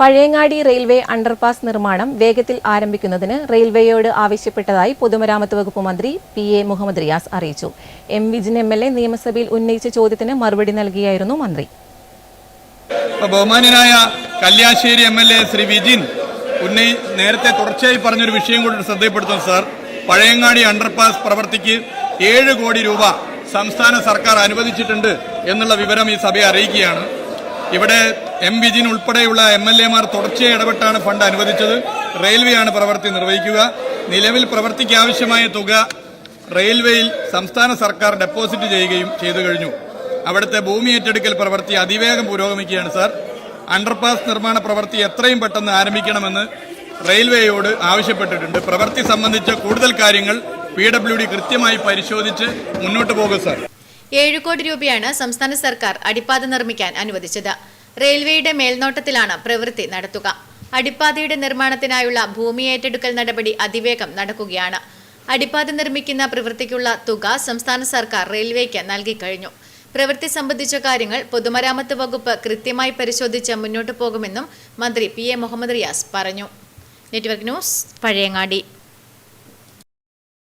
Pazhayangadi railway underpass നിർമ്മാണം വേഗത്തിൽ ആരംഭിക്കുന്നതിന് റെയിൽവേയോട് ആവശ്യപ്പെട്ടതായി പൊതുമരാമത്ത് വകുപ്പ് മന്ത്രി പി എ മുഹമ്മദ് റിയാസ് അറിയിച്ചു. M Vijin M L A നിയമസഭയിൽ ഉന്നയിച്ച ചോദ്യത്തിന് മറുപടി നൽകിയായിരുന്നു മന്ത്രി. ബഹുമാനനായ Kalliasseri M L A Shri Vijin ഉന്നയി നേരത്തെ തുടർച്ചയായി പറഞ്ഞൊരു വിഷയം കൂടി ശ്രദ്ധയപ്പെടുത്തുന്നു സാർ. പഴയങ്ങാടി അണ്ടർപാസ് പ്രവർത്തിക്ക് ഏഴ് കോടി രൂപ സംസ്ഥാന സർക്കാർ അനുവദിച്ചിട്ടുണ്ട് എന്നുള്ള വിവരം ഈ സഭയെ അറിയിക്കുകയാണ്. ഇവിടെ എം വിജിൻ ഉൾപ്പെടെയുള്ള എം എൽ എമാർ തുടർച്ചയായി ഇടപെട്ടാണ് ഫണ്ട് അനുവദിച്ചത്. റെയിൽവേയാണ് പ്രവൃത്തി നിർവഹിക്കുക. നിലവിൽ പ്രവൃത്തിക്ക് ആവശ്യമായ തുക റെയിൽവേയിൽ സംസ്ഥാന സർക്കാർ ഡെപ്പോസിറ്റ് ചെയ്യുകയും ചെയ്തു കഴിഞ്ഞു. അവിടുത്തെ ഭൂമി ഏറ്റെടുക്കൽ പ്രവൃത്തി അതിവേഗം പുരോഗമിക്കുകയാണ് സാർ. അണ്ടർപാസ് നിർമ്മാണ പ്രവൃത്തി എത്രയും പെട്ടെന്ന് ആരംഭിക്കണമെന്ന് റെയിൽവേയോട് ആവശ്യപ്പെട്ടിട്ടുണ്ട്. പ്രവൃത്തി സംബന്ധിച്ച കൂടുതൽ കാര്യങ്ങൾ പി ഡബ്ല്യു ഡി കൃത്യമായി പരിശോധിച്ച് മുന്നോട്ട് പോകും സാർ. ഏഴ് കോടി രൂപയാണ് സംസ്ഥാന സർക്കാർ അടിപ്പാത നിർമ്മിക്കാൻ അനുവദിച്ചത്. റെയിൽവേയുടെ മേൽനോട്ടത്തിലാണ് പ്രവൃത്തി നടത്തുക. അടിപ്പാതയുടെ നിർമ്മാണത്തിനായുള്ള ഭൂമി ഏറ്റെടുക്കൽ നടപടി അതിവേഗം നടക്കുകയാണ്. അടിപ്പാത നിർമ്മിക്കുന്ന പ്രവൃത്തിക്കുള്ള തുക സംസ്ഥാന സർക്കാർ റെയിൽവേക്ക് നൽകിക്കഴിഞ്ഞു പ്രവൃത്തി സംബന്ധിച്ച കാര്യങ്ങൾ പൊതുമരാമത്ത് വകുപ്പ് കൃത്യമായി പരിശോധിച്ച് മുന്നോട്ടു പോകുമെന്നും മന്ത്രി പി എ മുഹമ്മദ് റിയാസ് പറഞ്ഞു. Network news Pazhayangadi.